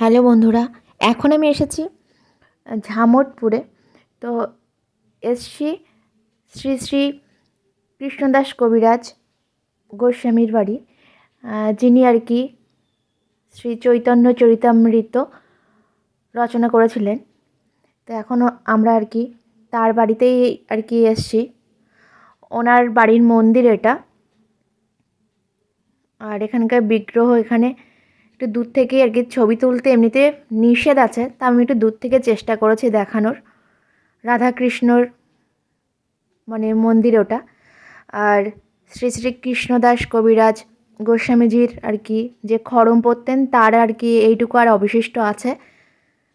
Hello বন্ধুরা, এখন আমি এসেছি ঝামটপুরে তো এসছি শ্রী শ্রী কৃষ্ণদাস কবিরাজ গোস্বামীর বাড়ি যিনি আর কি শ্রী চৈতন্য চরিতামৃত রচনা করেছিলেন। তো এখনও আমরা আর কি তার বাড়িতেই আর কি এসছি। ওনার বাড়ির মন্দির এটা, আর এখানকার বিগ্রহ এখানে একটু দূর থেকে আর কি ছবি তুলতে এমনিতে নিষেধ আছে, তা আমি একটু দূর থেকে চেষ্টা করেছি দেখানোর। রাধাকৃষ্ণর মানে মন্দির ওটা। আর শ্রী শ্রী কৃষ্ণদাস কবিরাজ গোস্বামীজির আর কি যে খরম পরতেন তার আর কি এইটুকু আর অবশিষ্ট আছে।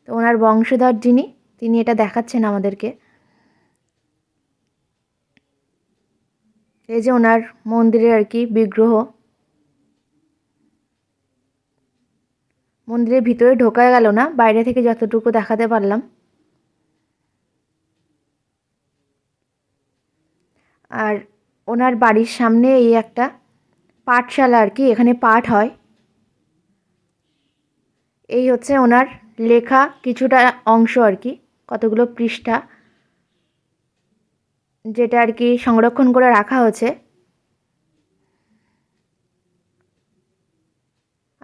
তো ওনার বংশধর যিনি, তিনি এটা দেখাচ্ছেন আমাদেরকে। এই যে ওনার মন্দিরের আর কি বিগ্রহ। মন্দিরের ভিতরে ঢোকা গেল না, বাইরে থেকে যতটুকু দেখাতে পারলাম। আর ওনার বাড়ির সামনে এই একটা পাঠশালা আর কি, এখানে পাঠ হয়। এই হচ্ছে ওনার লেখা কিছুটা অংশ আর কি, কতগুলো পৃষ্ঠা, যেটা আর কি সংরক্ষণ করে রাখা হয়েছে।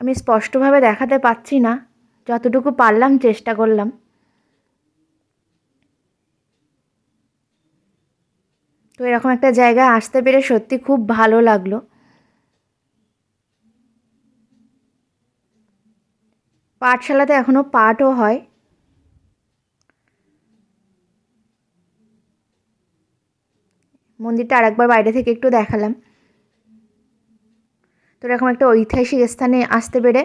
আমি স্পষ্টভাবে দেখাতে পাচ্ছি না। যতটুকু পারলাম, চেষ্টা করলাম। তো এরকম একটা জায়গায় আসতে পেরে সত্যি খুব ভালো লাগল। পাঠশালাতে এখনও পাঠও হয়। মন্দিরটা আরেকবার বাইরে থেকে একটু দেখালাম। তো এরকম একটা ঐতিহাসিক স্থানে আসতে পেরে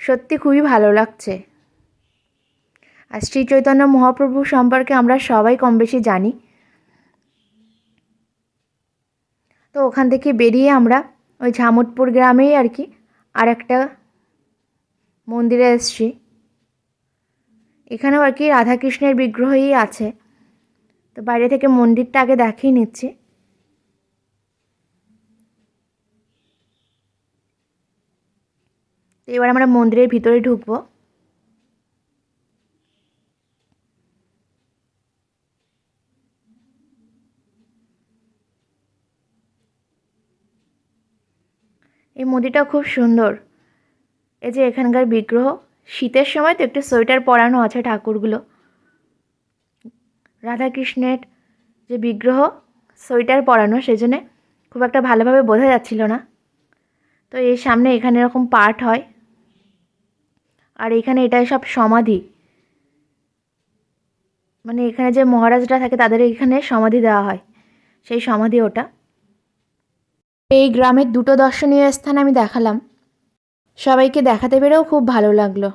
সত্যি খুবই ভালো লাগছে। আর শ্রী চৈতন্য মহাপ্রভু সম্পর্কে আমরা সবাই কম বেশি জানি। তো ওখান থেকে বেরিয়ে আমরা ওই ঝামুটপুর গ্রামেই আর কি আর একটা মন্দিরে এসছি। এখানেও আর কি রাধাকৃষ্ণের বিগ্রহই আছে। তো বাইরে থেকে মন্দিরটা আগে দেখিয়ে নিচ্ছি। তো এবার আমরা মন্দিরের ভিতরে ঢুকবো। এই মন্দিরটা খুব সুন্দর। এই যে এখানকার বিগ্রহ, শীতের সময় তো একটু সোয়েটার পরানো আছে ঠাকুরগুলো। রাধাকৃষ্ণের যে বিগ্রহ, সোয়েটার পরানো সেই জন্যে খুব একটা ভালোভাবে বোঝা যাচ্ছিল না। তো এর সামনে এখানে এরকম পাঠ হয়। আর এখানে এটাই সব সমাধি। মানে এখানে যে মহারাজরা থাকে, তাদের এখানে সমাধি দেওয়া হয়। সেই সমাধি ওটা। এই গ্রামের দুটো দর্শনীয় স্থান আমি দেখালাম। সবাইকে দেখাতে পেরেও খুব ভালো লাগল।